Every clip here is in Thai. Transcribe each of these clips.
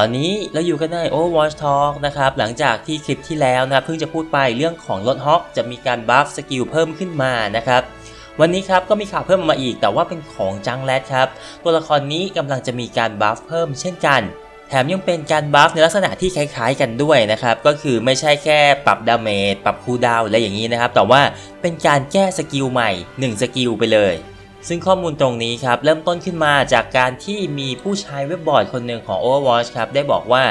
ตอนนี้เราอยู่กันใน Overwatch Talk นะครับหลังจากที่คลิปที่แล้วนะครับเพิ่งจะพูดไปเรื่องของรถฮอกจะมีการบัฟสกิลเพิ่มขึ้นมานะครับวันนี้ครับก็มีข่าวเพิ่มมาอีกแต่ว่าเป็นของจังแรดครับตัวละครนี้กำลังจะมีการบัฟเพิ่มเช่นกัน แถมยังเป็นการบัฟในลักษณะที่คล้ายๆกันด้วยนะครับก็คือไม่ใช่แค่ปรับดาเมจปรับคูลดาวน์อะไรอย่างนี้นะครับแต่ว่าเป็นการแก้สกิลใหม่ 1 สกิลไปเลย ซึ่งข้อมูลตรงนี้ครับเริ่มต้นขึ้นมาจากการที่มีผู้ใช้เว็บบอร์ดคนหนึ่งของ Overwatch ครับได้บอกว่า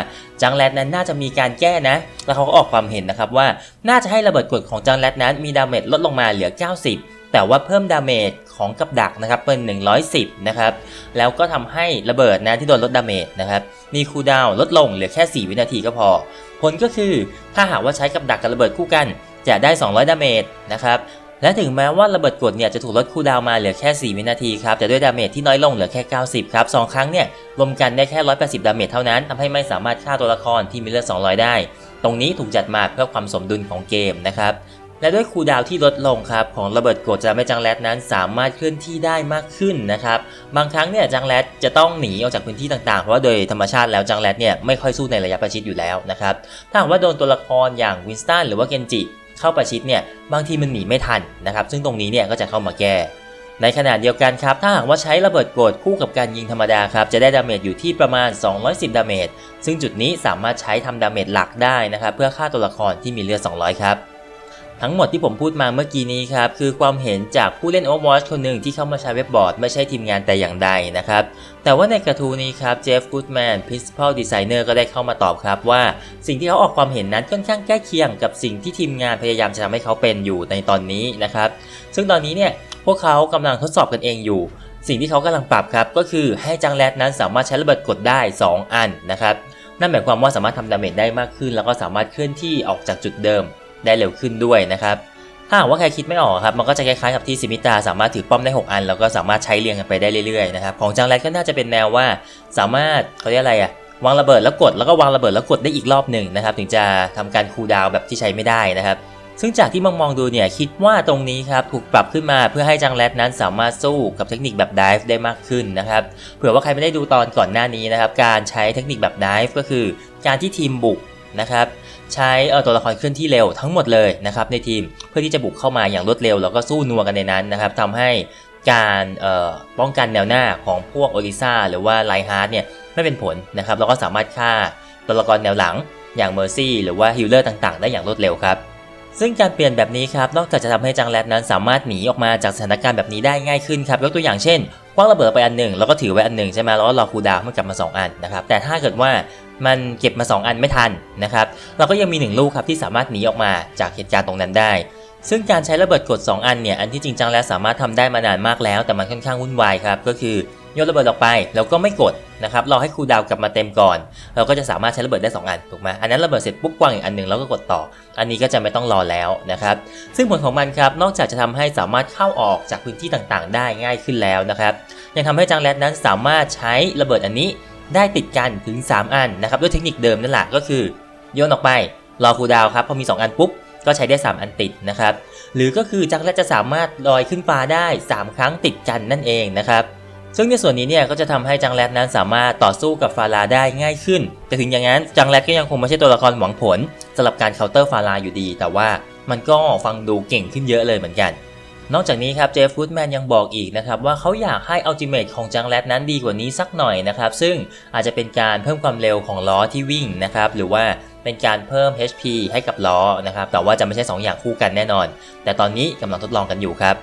จังแรดนั้นน่าจะมีการแก้นะ แล้วเขาก็ออกความเห็นนะครับว่าน่าจะให้ระเบิดกดของจังแรดนั้นมีดาเมจลดลงมาเหลือ 90 แต่ว่าเพิ่มดาเมจของกับดักนะครับเป็น 110 นะครับ แล้วก็ทำให้ระเบิดนะที่โดนลดดาเมจนะครับมีคูลดาวลดลงเหลือแค่ 4 วินาทีก็พอ ผลก็คือถ้าหากว่าใช้กับดักกับระเบิดคู่กันจะได้ 200 ดาเมจนะครับ และถึงแม้ว่าระเบิดกดเนี่ยจะถูกลดคูลดาวมาเหลือแค่ 4 วินาทีครับ แต่ด้วยดาเมจที่น้อยลงเหลือแค่ 90 ครับ 2 ครั้งเนี่ย รวมกันได้แค่ 180 ดาเมจเท่านั้นทำให้ไม่สามารถฆ่าตัวละครที่มีเลือด 200 ได้ ตรงนี้ถูกจัดมาเพื่อความสมดุลของเกมนะครับ และด้วยคูลดาวที่ลดลงครับ ของระเบิดกดจะทำให้จังแรดนั้นสามารถเคลื่อนที่ได้มากขึ้นนะครับ บางครั้งเนี่ยจังแรดจะต้องหนีออกจากพื้นที่ต่างๆ เพราะว่าโดยธรรมชาติแล้วจังแรดเนี่ยไม่ค่อยสู้ในระยะประชิดอยู่แล้วนะครับ ถ้าหากว่าโดนตัวละครอย่างวินสตันหรือว่าเกนจิ เข้าประชิดเนี่ยบางทีมันหนีไม่ทันนะครับ ซึ่งตรงนี้เนี่ยก็จะเข้ามาแก้ ในขณะเดียวกันครับ ถ้าหากว่าใช้ระเบิดกดคู่กับการยิงธรรมดาครับ จะได้ดาเมจอยู่ที่ประมาณ 210 ดาเมจ ซึ่งจุดนี้สามารถใช้ทำดาเมจหลักได้นะครับ เพื่อฆ่าตัวละครที่มีเลือด 200 ครับ ทั้งหมดที่ผมพูดมาเมื่อกี้นี้ครับคือความเห็นจากผู้เล่น Overwatch คนหนึ่งที่เข้ามาใช้เว็บบอร์ดไม่ใช่ทีมงานแต่อย่างใดนะครับ แต่ว่าในกระทู้นี้ครับเจฟกูดแมน Principal Designer ก็ได้เข้ามาตอบครับว่า สิ่งที่เขาออกความเห็นนั้นค่อนข้างใกล้เคียงกับสิ่งที่ทีมงานพยายามจะทำให้เขาเป็นอยู่ในตอนนี้นะครับ ซึ่งตอนนี้เนี่ยพวกเขากำลังทดสอบกันเองอยู่ สิ่งที่เขากำลังปรับครับก็คือให้จังแรดนั้นสามารถใช้ระเบิดกดได้ 2 อันนะครับนั่นหมายความว่าสามารถทำดาเมจได้มากขึ้น แล้วก็สามารถเคลื่อนที่ออกจากจุดเดิม ได้เร็วขึ้นด้วยนะครับถ้าหากว่าใครคิดไม่ออกครับมันก็จะคล้ายๆกับที่ซิมิตาสามารถถือป้อมได้ 6 อัน แล้วก็สามารถใช้เรียงกันไปได้เรื่อยๆนะครับของจังแรก็น่าจะเป็นแนวว่าสามารถเขาเรียกอะไรอะวางระเบิดแล้วกดแล้วก็วางระเบิดแล้วกดได้อีกรอบหนึ่งนะครับถึงจะทำการคูลดาวแบบที่ใช้ไม่ได้นะครับซึ่งจากที่มองมองดูเนี่ยคิดว่าตรงนี้ครับถูกปรับขึ้นมาเพื่อให้จังแรดนั้นสามารถสู้กับเทคนิคแบบดิฟได้มากขึ้นนะครับเผื่อว่าใครไม่ได้ดูตอนก่อนหน้านี้นะครับการใช้เทคนิคแบบดิฟก็คือ การที่ทีมบุกนะครับ ใช้เอ่อตัวละครเคลื่อนที่เร็วทั้งหมดเลยนะครับในทีมเพื่อที่จะบุกเข้ามาอย่างรวดเร็วแล้วก็สู้นัวกันในนั้นนะครับทำให้การเอ่อป้องกันแนวหน้าของพวกโอริซ่าหรือว่าไลฮาร์ดเนี่ยไม่เป็นผลนะครับแล้วก็สามารถฆ่าตัวละครแนวหลังอย่างเมอร์ซี่หรือว่าฮิลเลอร์ต่างๆ ได้อย่างรวดเร็วครับซึ่งการเปลี่ยนแบบนี้ครับ นอกจากจะทำให้จังแรดนั้นสามารถหนีออกมาจากสถานการณ์แบบนี้ได้ง่ายขึ้นครับยกตัวอย่างเช่นคว้างระเบิดไปอันหนึ่งแล้วก็ถือไว้อันหนึ่งใช่ไหมแล้วก็รอคูดาวมันกลับมา 2 อันนะครับแต่ถ้าเกิดว่า มันเก็บมา 2 อันไม่ทันนะครับ เราก็ยังมี 1 ลูกครับที่สามารถหนีออกมาจากเหตุการณ์ตรงนั้นได้ ซึ่งการใช้ระเบิดกด 2 อันเนี่ย อันที่จริงจังแล้วสามารถทำได้มานานมากแล้ว แต่มันค่อนข้างวุ่นวายครับ ก็คือโยนระเบิดออกไปแล้วก็ไม่กดนะครับ รอให้ครูดาวกลับมาเต็มก่อน เราก็จะสามารถใช้ระเบิดได้ 2 อันถูกไหมอันนั้นระเบิดเสร็จปุ๊บกวางอีกอันหนึ่งแล้วก็กดต่อ อันนี้ก็จะไม่ต้องรอแล้วนะครับ ซึ่งผลของมันครับ นอกจากจะทำให้สามารถเข้าออกจากพื้นที่ต่างๆ ได้ง่ายขึ้นแล้วนะครับ ยังทำให้จังแรดนั้นสามารถใช้ระเบิดอันนี้ ได้ติดกันถึง 3 อันนะครับด้วยเทคนิคเดิมนั่นแหละก็คือโยนออกไปรอคูดาวครับพอมี 2 อันปุ๊บก็ใช้ได้ 3 อันติดนะครับหรือก็คือจังแรดจะสามารถลอยขึ้นฟ้าได้ 3 ครั้งติดกันนั่นเองนะครับซึ่งในส่วนนี้เนี่ยก็จะทำให้จังแรดนั้นสามารถต่อสู้กับฟาราได้ง่ายขึ้น แต่ถึงอย่างนั้นจังแรดก็ยังคงไม่ใช่ตัวละครหวังผลสำหรับการเคาน์เตอร์ฟาราอยู่ดี แต่ว่ามันก็ฟังดูเก่งขึ้นเยอะเลยเหมือนกัน นอกจากนี้ครับเจฟฟูดแมนยังบอกอีกนะครับว่าเขาอยากให้อัลติเมทของจังแรดนั้นดีกว่านี้สักหน่อยนะครับ ซึ่งอาจจะเป็นการเพิ่มความเร็วของล้อที่วิ่งนะครับหรือว่าเป็นการเพิ่ม HP ให้กับล้อนะครับแต่ว่าจะไม่ใช่ 2 อย่างคู่กันแน่นอน แต่ตอนนี้กำลังทดลองกันอยู่ครับ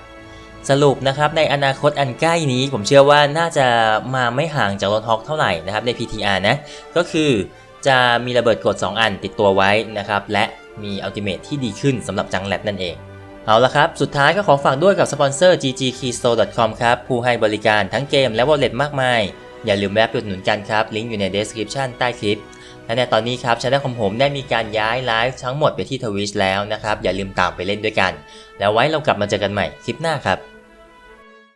สรุปนะครับในอนาคตอันใกล้นี้ผมเชื่อว่าน่าจะมาไม่ห่างจากรถฮอกเท่าไหร่นะครับใน PTR นะก็คือจะมีระเบิดกด 2 อันติดตัวไว้นะครับและมีอัลติเมทที่ดีขึ้นสำหรับจังแรดนั่นเอง เอาละครับ สุดท้ายก็ขอฝากด้วยกับสปอนเซอร์ ggkeystore.com ครับ ผู้ให้บริการทั้งเกมและวอลเล็ตมากมาย อย่าลืมแวะไปอุดหนุนกันครับ ลิงก์อยู่ใน description ใต้คลิป และในตอนนี้ครับช anel ของผมได้มีการย้ายไลฟ์ทั้งหมดไปที่ทวิชแล้วนะครับ อย่าลืมตามไปเล่นด้วยกัน แล้วไว้เรากลับมาเจอกันใหม่คลิปหน้าครับ